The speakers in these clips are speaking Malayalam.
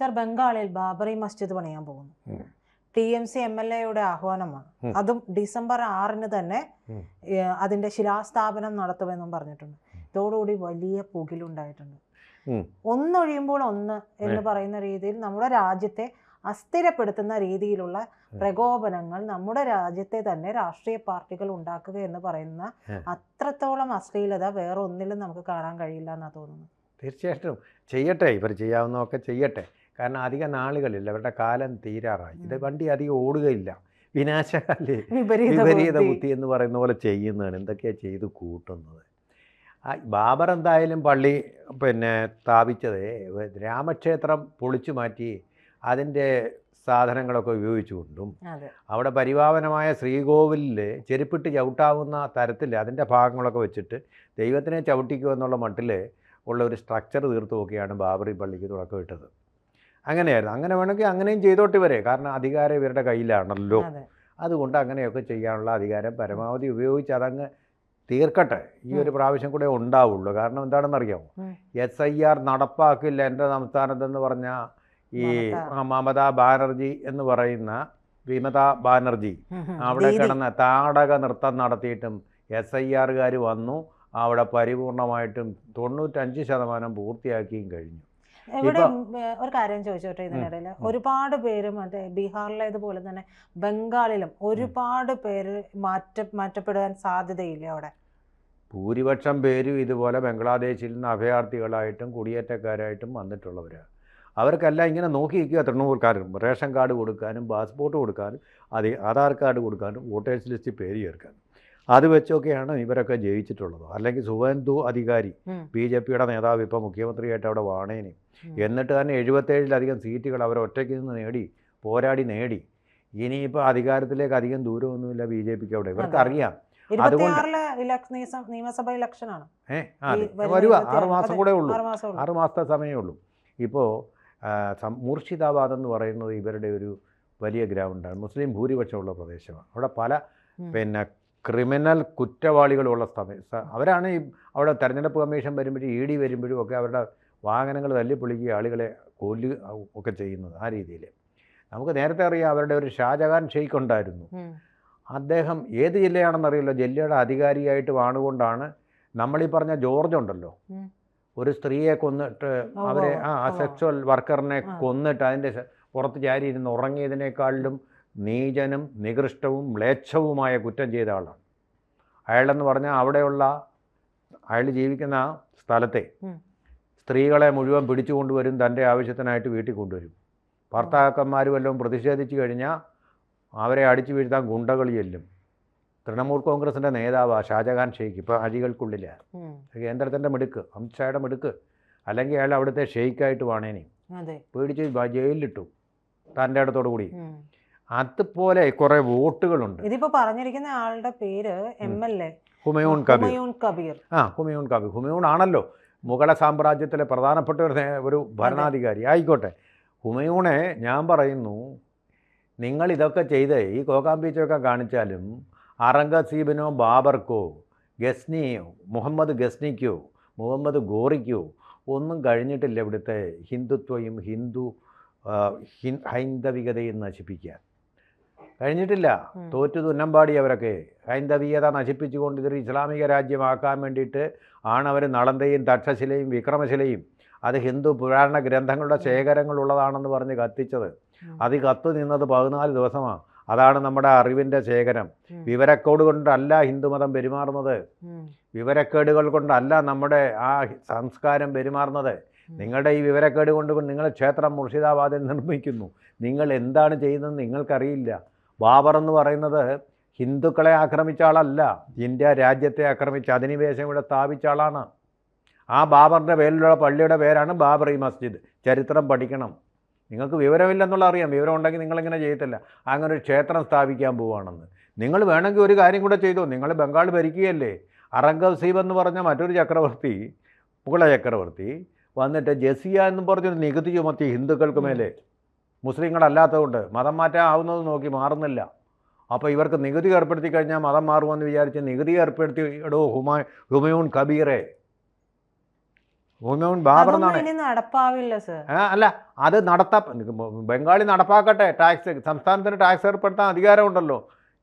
സർ ബംഗാളിൽ ബാബറി മസ്ജിദ് പണിയാൻ പോകുന്നു. T M C M L എയുടെ ആഹ്വാനമാണ്. അതും ഡിസംബർ ആറിന് തന്നെ അതിന്റെ ശിലാസ്ഥാപനം നടത്തുമെന്നും പറഞ്ഞിട്ടുണ്ട്. ഇതോടുകൂടി വലിയ പുകിലുണ്ടായിട്ടുണ്ട്. ഒന്നൊഴിയുമ്പോൾ ഒന്ന് എന്ന് പറയുന്ന രീതിയിൽ നമ്മുടെ രാജ്യത്തെ അസ്ഥിരപ്പെടുത്തുന്ന രീതിയിലുള്ള പ്രകോപനങ്ങൾ നമ്മുടെ രാജ്യത്തെ തന്നെ രാഷ്ട്രീയ പാർട്ടികൾ ഉണ്ടാക്കുക എന്ന് പറയുന്ന അത്രത്തോളം അശ്ലീലത വേറെ ഒന്നിലും നമുക്ക് കാണാൻ കഴിയില്ല എന്നാ തോന്നുന്നു. തീർച്ചയായിട്ടും. ചെയ്യട്ടെ ഇവർ ചെയ്യാവുന്നതൊക്കെ ചെയ്യട്ടെ. കാരണം അധിക നാളുകളില്ല അവരുടെ കാലം തീരാറായി. ഇത് വണ്ടി അധികം ഓടുകയില്ല. വിനാശകാലേ വിപരീത ബുദ്ധി. എന്ന് പറയുന്ന പോലെ ചെയ്യുന്നതാണ്. എന്തൊക്കെയാ ചെയ്ത് കൂട്ടുന്നത്? ആ ബാബർ എന്തായാലും പള്ളി പിന്നെ സ്ഥാപിച്ചത് രാമക്ഷേത്രം പൊളിച്ചു മാറ്റി അതിന്റെ സാധനങ്ങളൊക്കെ ഉപയോഗിച്ചുകൊണ്ടും അവിടെ പരിപാവനമായ ശ്രീകോവിലിൽ ചെരുപ്പിട്ട് ചവിട്ടാവുന്ന തരത്തിൽ അതിന്റെ ഭാഗങ്ങളൊക്കെ വെച്ചിട്ട് ദൈവത്തിനെ ചവിട്ടിക്കുക എന്നുള്ള മട്ടിൽ ഉള്ള ഒരു സ്ട്രക്ചർ തീർത്ത് നോക്കിയാണ് ബാബറി പള്ളിക്ക് തുടക്കമിട്ടത്. അങ്ങനെയായിരുന്നു. അങ്ങനെ വേണമെങ്കിൽ അങ്ങനെയും ചെയ്തോട്ട് വരെ കാരണം അധികാരം ഇവരുടെ കയ്യിലാണല്ലോ. അതെ. അതുകൊണ്ട് അങ്ങനെയൊക്കെ ചെയ്യാനുള്ള അധികാരം പരമാവധി ഉപയോഗിച്ച് അതങ്ങ് തീർക്കട്ടെ. ഈ ഒരു പ്രാവശ്യം കൂടെ ഉണ്ടാവുള്ളൂ. കാരണം എന്താണെന്നറിയാമോ. എസ് ഐ ആർ നടപ്പാക്കില്ല എന്റെ സംസ്ഥാനത്തെന്ന് പറഞ്ഞാൽ ഈ മമത. ബാനർജി എന്ന് പറയുന്ന വിമതാ ബാനർജി. അവിടെ കിടന്ന കിടന്ന് താടക നൃത്തം നടത്തിയിട്ടും എസ് ഐ ആറുകാർ വന്നു. അവിടെ പരിപൂർണമായിട്ടും തൊണ്ണൂറ്റഞ്ച് ശതമാനം പൂർത്തിയാക്കിയും കഴിഞ്ഞു. ഇവിടെ ഒരു കാര്യം ചോദിച്ചോട്ടെ ഇതിനിടയിൽ ഒരുപാട് പേര് മറ്റേ ബീഹാറിലേതുപോലെ തന്നെ ബംഗാളിലും ഒരുപാട് പേര് മാറ്റ മാറ്റപ്പെടാൻ സാധ്യതയില്ല അവിടെ. ഭൂരിപക്ഷം പേരും ഇതുപോലെ ബംഗ്ലാദേശിൽ നിന്ന് അഭയാർത്ഥികളായിട്ടും കുടിയേറ്റക്കാരായിട്ടും വന്നിട്ടുള്ളവരാണ് അവർക്കെല്ലാം ഇങ്ങനെ നോക്കി നിൽക്കുക തൃണമൂൽക്കാരും. റേഷൻ കാർഡ് കൊടുക്കാനും പാസ്പോർട്ട് കൊടുക്കാനും അത് ആധാർ കാർഡ് കൊടുക്കാനും വോട്ടേഴ്സ് ലിസ്റ്റിൽ പേര് ചേർക്കാനും. അത് വെച്ചൊക്കെയാണ് ഇവരൊക്കെ ജയിച്ചിട്ടുള്ളത്. അല്ലെങ്കിൽ സുവേന്ദു അധികാരി. ബി ജെ പിയുടെ നേതാവ് ഇപ്പോൾ മുഖ്യമന്ത്രിയായിട്ട് അവിടെ വാണേനി. എന്നിട്ട് തന്നെ എഴുപത്തേഴിലധികം സീറ്റുകൾ അവർ ഒറ്റയ്ക്ക് നിന്ന് നേടി പോരാടി നേടി. ഇനിയിപ്പോൾ അധികാരത്തിലേക്ക് അധികം ദൂരമൊന്നുമില്ല ബി ജെ പിക്ക് അവിടെ. ഇവർക്ക് അറിയാം. നിയമസഭ ഈ വരുക ആറ് മാസം കൂടെ ഉള്ളൂ. ആറ് മാസം ആറ് മാസത്തെ സമയമേ ഉള്ളൂ. ഇപ്പോൾ മൂർഷിദാബാദ് എന്ന് പറയുന്നത് ഇവരുടെ ഒരു വലിയ ഗ്രൗണ്ടാണ്. മുസ്ലിം ഭൂരിപക്ഷമുള്ള പ്രദേശമാണ്. അവിടെ പല. പിന്നെ ക്രിമിനൽ കുറ്റവാളികളുള്ള സമയം. അവരാണ് ഈ അവിടെ തെരഞ്ഞെടുപ്പ് കമ്മീഷൻ വരുമ്പോഴും ഇ ഡി വരുമ്പോഴും ഒക്കെ അവരുടെ വാഹനങ്ങൾ തല്ലിപ്പൊളിക്കുക ആളുകളെ കൊല്ലു ഒക്കെ ചെയ്യുന്നത് ആ രീതിയിൽ. നമുക്ക് നേരത്തെ അറിയാം അവരുടെ ഒരു ഷാജഹാൻ ഷെയ്ഖ് ഉണ്ടായിരുന്നു. അദ്ദേഹം ഏത് ജില്ലയാണെന്നറിയില്ല ജില്ലയുടെ അധികാരിയായിട്ട് വാണുകൊണ്ടാണ് നമ്മളീ പറഞ്ഞ ജോർജ് ഉണ്ടല്ലോ. ഒരു സ്ത്രീയെ കൊന്നിട്ട് അവരെ ആ സെക്ച്വൽ സെക്സ്വൽ വർക്കറിനെ കൊന്നിട്ട് അതിന്റെ പുറത്ത് ചാരി ഇരുന്ന് ഉറങ്ങിയതിനേക്കാളിലും നീചനും നികൃഷ്ടവും മ്ലേച്ഛവുമായ കുറ്റം ചെയ്ത ആളാണ്. അയാളെന്ന് പറഞ്ഞാൽ അവിടെയുള്ള അയാൾ ജീവിക്കുന്ന സ്ഥലത്തെ സ്ത്രീകളെ മുഴുവൻ പിടിച്ചു കൊണ്ടുവരും തന്റെ ആവശ്യത്തിനായിട്ട് വീട്ടിൽ കൊണ്ടുവരും. ഭർത്താക്കന്മാർ വല്ലതും പ്രതിഷേധിച്ചു കഴിഞ്ഞാൽ അവരെ അടിച്ചു വീഴ്ത്താൻ ഗുണ്ടകൾ ചെല്ലും. തൃണമൂൽ കോൺഗ്രസിന്റെ നേതാവാണ് ഷാജഹാൻ ഷെയ്ഖ് ഇപ്പോൾ അഴികൾക്കുള്ളിലാണ് ഉം. കേന്ദ്രത്തിന്റെ മിടുക്ക് അമിത്ഷായുടെ മിടുക്ക്. അല്ലെങ്കിൽ അയാൾ അവിടുത്തെ ഷെയ്ക്കായിട്ട് വേണേനെ. പേടിച്ച് ജയിലിലിട്ടു. തന്റെ ഇടത്തോടു കൂടി. അതുപോലെ കുറെ വോട്ടുകളുണ്ട്. ഇതിപ്പോ പറഞ്ഞിരിക്കുന്ന ആളുടെ പേര് M L A. Humayun Kabir. Humayun Kabir. ആ ഹുമയൂൺ കബീർ. ഹുമയൂൺ ആണല്ലോ. മുഗള സാമ്രാജ്യത്തിലെ പ്രധാനപ്പെട്ട ഒരു ഒരു ഭരണാധികാരി. ആയിക്കോട്ടെ. ഹുമയൂണെ ഞാൻ പറയുന്നു നിങ്ങൾ ഇതൊക്കെ ചെയ്ത് ഈ കോക്കാമ്പീച്ചൊക്കെ കാണിച്ചാലും അറംഗസീബിനോ ബാബർക്കോ ഗസ്നിയോ മുഹമ്മദ് ഗസ്നിക്കോ മുഹമ്മദ് ഗോറിക്കോ ഒന്നും കഴിഞ്ഞിട്ടില്ല ഇവിടുത്തെ ഹിന്ദുത്വയും ഹിന്ദു ഹൈന്ദവികതയും നശിപ്പിക്കാൻ. കഴിഞ്ഞിട്ടില്ല. തോറ്റു തുന്നമ്പാടി അവരൊക്കെ ഹൈന്ദവീയത നശിപ്പിച്ചുകൊണ്ട് ഇതൊരു ഇസ്ലാമിക രാജ്യമാക്കാൻ വേണ്ടിയിട്ട് ആണ് അവർ നളന്തയും തക്ഷശിലയും വിക്രമശിലയും അത് ഹിന്ദു പുരാണ ഗ്രന്ഥങ്ങളുടെ ശേഖരങ്ങളുള്ളതാണെന്ന് പറഞ്ഞ് കത്തിച്ചത്. അത് കത്തു നിന്നത് പതിനാല് ദിവസമാണ്. അതാണ് നമ്മുടെ അറിവിന്റെ ശേഖരം. വിവരക്കോട് കൊണ്ടല്ല ഹിന്ദുമതം പെരുമാറുന്നത്. വിവരക്കേടുകൾ കൊണ്ടല്ല നമ്മുടെ ആ സംസ്കാരം പെരുമാറുന്നത്. നിങ്ങളുടെ ഈ വിവരക്കേട് കൊണ്ട് നിങ്ങൾ ക്ഷേത്രം മുർഷിദാബാദിൽ നിർമ്മിക്കുന്നു. നിങ്ങൾ എന്താണ് ചെയ്യുന്നത് നിങ്ങൾക്കറിയില്ല. ബാബർ എന്ന് പറയുന്നത് ഹിന്ദുക്കളെ ആക്രമിച്ച ആളല്ല ഇന്ത്യ രാജ്യത്തെ ആക്രമിച്ച് അധിനിവേശം ഇവിടെ സ്ഥാപിച്ച ആളാണ്. ആ ബാബറിന്റെ പേരിലുള്ള പള്ളിയുടെ പേരാണ് ബാബറി മസ്ജിദ്. ചരിത്രം പഠിക്കണം. നിങ്ങൾക്ക് വിവരമില്ലെന്നുള്ള അറിയാം. വിവരം ഉണ്ടെങ്കിൽ നിങ്ങളിങ്ങനെ ചെയ്യത്തില്ല. അങ്ങനെ ഒരു ക്ഷേത്രം സ്ഥാപിക്കാൻ പോവുകയാണെന്ന് നിങ്ങൾ വേണമെങ്കിൽ ഒരു കാര്യം കൂടെ ചെയ്തു. നിങ്ങൾ ബംഗാൾ ഭരിക്കുകയല്ലേ? അറംഗസീബ് എന്ന് പറഞ്ഞ മറ്റൊരു ചക്രവർത്തി മുഗള ചക്രവർത്തി വന്നിട്ട് ജസിയ എന്ന് പറഞ്ഞൊരു നികുതി ചുമത്തി ഹിന്ദുക്കൾക്ക് മേലെ. മുസ്ലിങ്ങളല്ലാത്തതുകൊണ്ട് മതം മാറ്റാൻ ആവുന്നത് നോക്കി മാറുന്നില്ല. അപ്പോൾ ഇവർക്ക് നികുതി ഏർപ്പെടുത്തി കഴിഞ്ഞാൽ മതം മാറുമെന്ന് വിചാരിച്ച് നികുതി ഏർപ്പെടുത്തി എടോ ഹുമാ ഹുമയൂൺ കബീറെ. ഹുമയൂൺ ബാബർ എന്നാണ്. നടപ്പാവില്ല അല്ല അത് നടത്താ ബംഗാളി നടപ്പാക്കട്ടെ ടാക്സ് സംസ്ഥാനത്തിന് ടാക്സ് ഏർപ്പെടുത്താൻ അധികാരമുണ്ടല്ലോ.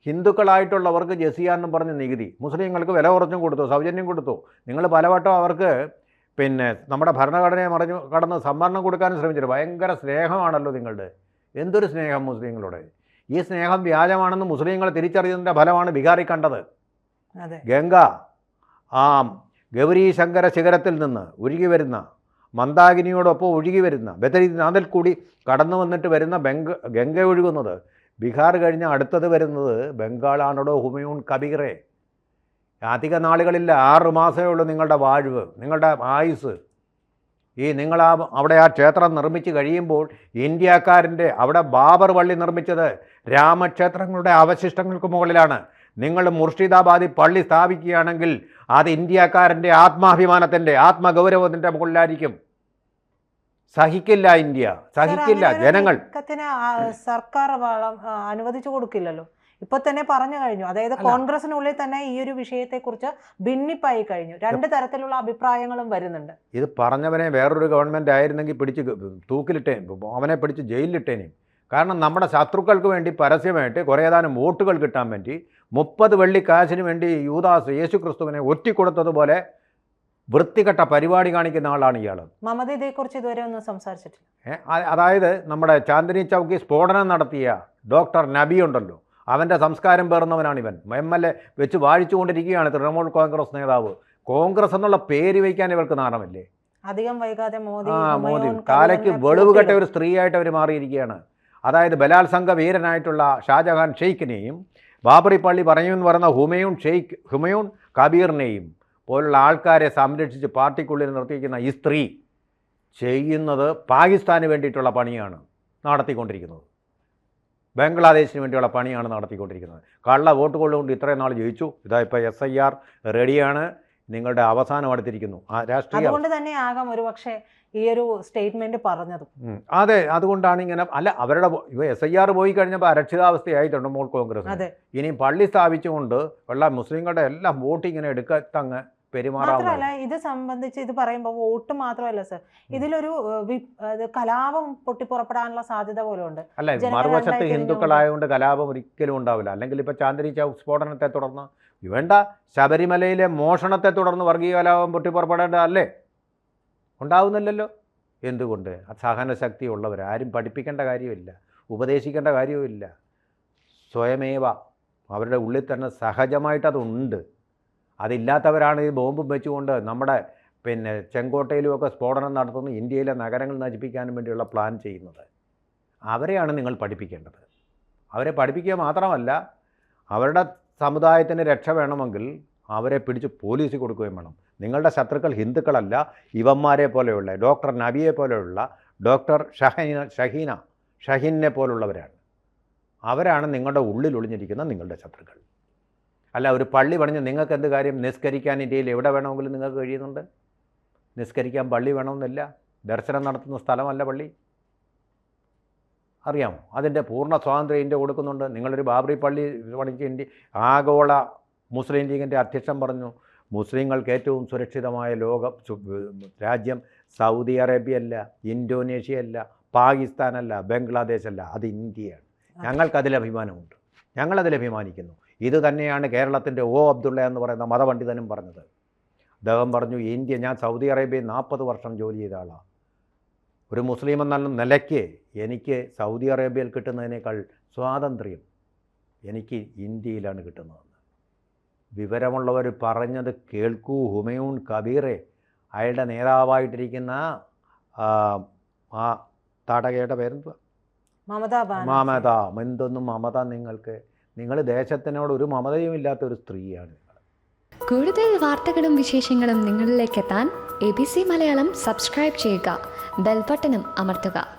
ഹിന്ദുക്കളായിട്ടുള്ളവർക്ക് ജസിയ എന്നും പറഞ്ഞ് നികുതി. മുസ്ലിങ്ങൾക്ക് വില കുറച്ചും കൊടുത്തു സൗജന്യം കൊടുത്തു. നിങ്ങൾ പലവട്ടം അവർക്ക് പിന്നെ നമ്മുടെ ഭരണഘടനയെ മറിഞ്ഞു കടന്ന് സംവരണം കൊടുക്കാനും ശ്രമിച്ചിട്ട് ഭയങ്കര സ്നേഹമാണല്ലോ നിങ്ങളുടെ. എന്തൊരു സ്നേഹം മുസ്ലിങ്ങളോട്? ഈ സ്നേഹം വ്യാജമാണെന്ന് മുസ്ലിങ്ങൾ തിരിച്ചറിയുന്നതിന്റെ ഫലമാണ് ബിഹാറി കണ്ടത്. ഗംഗ ആ ഗൗരി ശങ്കര ശിഖരത്തിൽ നിന്ന് ഒഴുകി വരുന്ന മന്ദാകിനിയോടൊപ്പം ഒഴുകി വരുന്ന ബദരീനാഥിൽ കൂടി കടന്നു വന്നിട്ട് വരുന്ന ബംഗ ഗംഗ ഒഴുകുന്നത്. ബീഹാർ കഴിഞ്ഞ അടുത്തത് വരുന്നത് ബംഗാളാണോ ഹുമയൂൺ കബീറെ. അധിക നാളുകളില്ല ആറ് മാസമേ ഉള്ളൂ നിങ്ങളുടെ വാഴ്വ് നിങ്ങളുടെ ആയുസ് ഈ നിങ്ങൾ ആ അവിടെ ആ ക്ഷേത്രം നിർമ്മിച്ച് കഴിയുമ്പോൾ ഇന്ത്യക്കാരന്റെ അവിടെ ബാബർ പള്ളി നിർമ്മിച്ചത് രാമക്ഷേത്രങ്ങളുടെ അവശിഷ്ടങ്ങൾക്ക് മുകളിലാണ്. നിങ്ങൾ മുർഷിദാബാദി പള്ളി സ്ഥാപിക്കുകയാണെങ്കിൽ അത് ഇന്ത്യക്കാരന്റെ ആത്മാഭിമാനത്തിന്റെ ആത്മഗൗരവത്തിന്റെ മുകളിലായിരിക്കും. സഹിക്കില്ല ഇന്ത്യ സഹിക്കില്ല ജനങ്ങൾ. സർക്കാർ അനുവദിച്ചു കൊടുക്കില്ലല്ലോ. ഇപ്പൊ തന്നെ പറഞ്ഞു കഴിഞ്ഞു. അതായത്. കോൺഗ്രസിനുള്ളിൽ തന്നെ ഈ ഒരു വിഷയത്തെ കുറിച്ച് ഭിന്നിപ്പായി കഴിഞ്ഞു. രണ്ട് തരത്തിലുള്ള അഭിപ്രായങ്ങളും വരുന്നുണ്ട്. ഇത് പറഞ്ഞവനെ വേറൊരു ഗവൺമെന്റ് ആയിരുന്നെങ്കിൽ പിടിച്ച് തൂക്കിലിട്ടേ അവനെ പിടിച്ച് ജയിലിലിട്ടേനെയും കാരണം നമ്മുടെ ശത്രുക്കൾക്ക് വേണ്ടി പരസ്യമായിട്ട് കുറേ ഏതാനും വോട്ടുകൾ കിട്ടാൻ വേണ്ടി മുപ്പത് വെള്ളി കാശിന് വേണ്ടി യൂദാസ് യേശു ക്രിസ്തുവിനെ ഒറ്റിക്കൊടുത്തതുപോലെ വൃത്തികെട്ട പരിപാടി കാണിക്കുന്ന ആളാണ് ഇയാൾ മമത ഇതേക്കുറിച്ച് ഇതുവരെ ഒന്നും സംസാരിച്ചിട്ടില്ല. അതായത് നമ്മുടെ ചാന്ദിനി ചൗക്കി സ്ഫോടനം നടത്തിയ ഡോക്ടർ നബി ഉണ്ടല്ലോ. അവന്റെ സംസ്കാരം പേർന്നവനാണ് ഇവൻ എം എൽ എ വെച്ച് വാഴിച്ചുകൊണ്ടിരിക്കുകയാണ് തൃണമൂൽ കോൺഗ്രസ് നേതാവ്. കോൺഗ്രസ് എന്നുള്ള പേര് വയ്ക്കാൻ ഇവർക്ക് നാണമില്ലേ? അധികം വൈകാതെ മോദി ആ മോദി. കാലയ്ക്ക് വെളിവ് കെട്ട ഒരു സ്ത്രീയായിട്ട് അവർ മാറിയിരിക്കുകയാണ്. അതായത് ബലാത്സംഗ വീരനായിട്ടുള്ള ഷാജഹാൻ ഷെയ്ഖിനെയും ബാബറി പള്ളി പറയുമെന്ന് പറയുന്ന ഹുമയൂൺ ഷെയ്ഖ് ഹുമയൂൺ കബീറിനെയും പോലുള്ള ആൾക്കാരെ സംരക്ഷിച്ച് പാർട്ടിക്കുള്ളിൽ നിർത്തിയിരിക്കുന്ന ഈ സ്ത്രീ ചെയ്യുന്നത് പാകിസ്ഥാന് വേണ്ടിയിട്ടുള്ള പണിയാണ് നടത്തിക്കൊണ്ടിരിക്കുന്നത്. ബംഗ്ലാദേശിന് വേണ്ടിയുള്ള പണിയാണ് നടത്തിക്കൊണ്ടിരിക്കുന്നത്. കള്ള വോട്ട് കൊള്ളുകൊണ്ട് ഇത്രയും നാൾ ജയിച്ചു. ഇതാ ഇപ്പോൾ എസ് ഐ ആർ റെഡിയാണ് നിങ്ങളുടെ അവസാനം അടുത്തിരിക്കുന്നു. ആ രാഷ്ട്രീയ അതുകൊണ്ട് തന്നെ ആകാം ഒരു പക്ഷേ ഈ ഒരു സ്റ്റേറ്റ്മെന്റ് പറഞ്ഞത്. അതെ അതുകൊണ്ടാണ് ഇങ്ങനെ അല്ല അവരുടെ എസ് ഐ ആർ പോയി കഴിഞ്ഞപ്പോൾ അരക്ഷിതാവസ്ഥയായി തൃണമൂൽ കോൺഗ്രസ് അതെ. ഇനിയും പള്ളി സ്ഥാപിച്ചുകൊണ്ട് ഉള്ള മുസ്ലിങ്ങളുടെ എല്ലാം വോട്ട് ഇങ്ങനെ എടുക്കത്തങ്ങ് മാത്രമല്ല ഇത് സംബന്ധിച്ച് ഇത് പറയുമ്പോൾ വോട്ട് മാത്രമല്ല സർ. ഇതിലൊരു കലാപം പൊട്ടിപ്പുറപ്പെടാനുള്ള സാധ്യത പോലും ഉണ്ട് അല്ല മറുവശത്ത് ഹിന്ദുക്കളായതുകൊണ്ട് കലാപം ഒരിക്കലും ഉണ്ടാവില്ല. അല്ലെങ്കിൽ ഇപ്പൊ ചാന്ദിനി ചൗക്ക് സ്ഫോടനത്തെ തുടർന്ന് വേണ്ട ശബരിമലയിലെ മോഷണത്തെ തുടർന്ന് വർഗീയ കലാപം പൊട്ടിപ്പുറപ്പെടേണ്ടതല്ലേ ഉണ്ടാവുന്നില്ലല്ലോ. എന്തുകൊണ്ട്? സഹനശക്തി ഉള്ളവർ ആരും പഠിപ്പിക്കേണ്ട കാര്യമില്ല ഉപദേശിക്കേണ്ട കാര്യവുമില്ല. സ്വയമേവ അവരുടെ ഉള്ളിൽ തന്നെ സഹജമായിട്ട് അതുണ്ട് അതില്ലാത്തവരാണ് ഈ ബോംബും വെച്ചുകൊണ്ട് നമ്മുടെ പിന്നെ ചെങ്കോട്ടയിലുമൊക്കെ സ്ഫോടനം നടത്തുന്ന ഇന്ത്യയിലെ നഗരങ്ങൾ നശിപ്പിക്കാനും വേണ്ടിയുള്ള പ്ലാൻ ചെയ്യുന്നത്. അവരെയാണ് നിങ്ങൾ പഠിപ്പിക്കേണ്ടത്. അവരെ പഠിപ്പിക്കുക മാത്രമല്ല അവരുടെ സമുദായത്തിന് രക്ഷ വേണമെങ്കിൽ അവരെ പിടിച്ച് പോലീസ് കൊടുക്കുകയും വേണം. നിങ്ങളുടെ ശത്രുക്കൾ ഹിന്ദുക്കളല്ല ഇവന്മാരെ പോലെയുള്ള ഡോക്ടർ നബിയെ പോലെയുള്ള ഡോക്ടർ ഷഹീന ഷഹീന ഷഹീനെ പോലുള്ളവരാണ്. അവരാണ് നിങ്ങളുടെ ഉള്ളിൽ ഒളിഞ്ഞിരിക്കുന്ന നിങ്ങളുടെ ശത്രുക്കൾ. അല്ല ഒരു പള്ളി പണിഞ്ഞ് നിങ്ങൾക്ക് എന്ത് കാര്യം? നിസ്കരിക്കാൻ ഇന്ത്യയിൽ എവിടെ വേണമെങ്കിലും നിങ്ങൾക്ക് കഴിയുന്നുണ്ട്? നിസ്കരിക്കാൻ പള്ളി വേണമെന്നില്ല. ദർശനം നടത്തുന്ന സ്ഥലമല്ല പള്ളി. അറിയാമോ? അതിന്റെ പൂർണ സ്വാതന്ത്ര്യം ഇന്ത്യ കൊടുക്കുന്നുണ്ട്. നിങ്ങളൊരു ബാബറി പള്ളി പണിക്ക് ഇന്ത്യ ആഗോള മുസ്ലിം ലീഗിന്റെ അധ്യക്ഷൻ പറഞ്ഞു മുസ്ലിങ്ങൾക്ക് ഏറ്റവും സുരക്ഷിതമായ ലോക രാജ്യം സൗദി അറേബ്യ അല്ല ഇന്തോനേഷ്യ അല്ല പാകിസ്ഥാനല്ല ബംഗ്ലാദേശ് അല്ല അത് ഇന്ത്യയാണ്. ഞങ്ങൾക്കതിൽ അഭിമാനമുണ്ട്. ഞങ്ങളതിൽ അഭിമാനിക്കുന്നു. ഇത് തന്നെയാണ് കേരളത്തിന്റെ ഒ അബ്ദുള്ള എന്ന് പറയുന്ന മതപണ്ഡിതനും പറഞ്ഞത്. അദ്ദേഹം പറഞ്ഞു ഇന്ത്യ ഞാൻ സൗദി അറേബ്യയിൽ നാൽപ്പത് വർഷം ജോലി ചെയ്ത ആളാണ് ഒരു മുസ്ലിം എന്നുള്ള നിലയ്ക്ക് എനിക്ക് സൗദി അറേബ്യയിൽ കിട്ടുന്നതിനേക്കാൾ സ്വാതന്ത്ര്യം എനിക്ക് ഇന്ത്യയിലാണ് കിട്ടുന്നതെന്ന്. വിവരമുള്ളവർ പറഞ്ഞത് കേൾക്കൂ ഹുമയൂൺ കബീറെ. അയാളുടെ നേതാവായിട്ടിരിക്കുന്ന ആ, തടകയുടെ പേരെന്തുവാ? മമതാ മമത എന്തൊന്നും മമത നിങ്ങൾക്ക് നിങ്ങൾ ദേശത്തിനോട് ഒരു മമതയും ഇല്ലാത്ത ഒരു സ്ത്രീയാണ് കൂടുതൽ വാർത്തകളും വിശേഷങ്ങളും നിങ്ങളിലേക്ക് എത്താൻ A B C Malayalam subscribe ചെയ്യുക. ബെൽബട്ടനും അമർത്തുക.